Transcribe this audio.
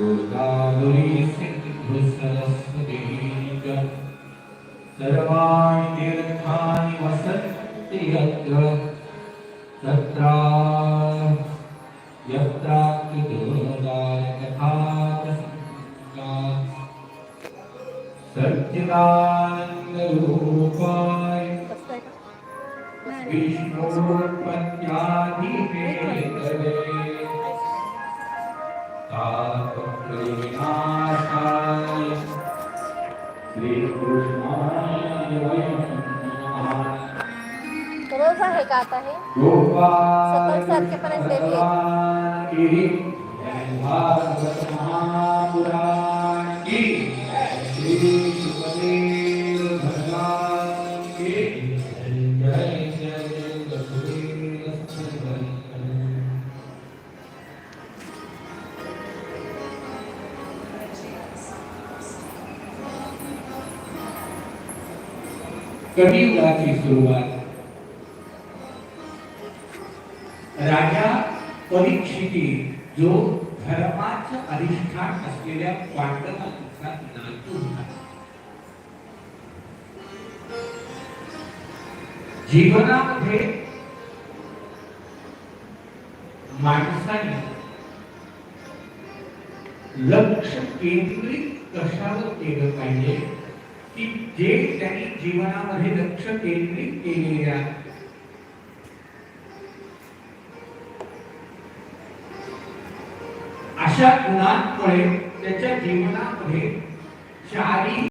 गोदावरी सिंधु सरस्वती च सर्वाणि तीर्थानि वसन्ति यत्र तत्रा यत्राकृतोदाय कथा सच्चिदानन्दरूपाय विष्णोत्पत्त्यादिहेतवे रोज आहे का आता हे गोपाल तारखेपर्यंत देवी आहे. कलियुगाची सुरुवात. राजा परीक्षिती जो धर्माचं अधिष्ठान असलेल्या पांडवांचा नातू होता. जीवनामध्ये माणसाने लक्ष केंद्रित कशावर केलं पाहिजे? की जे त्यांनी जीवनामध्ये लक्ष केंद्रित केलेले आहे. अशा गुणांमुळे त्याच्या जीवनामध्ये शारीरिक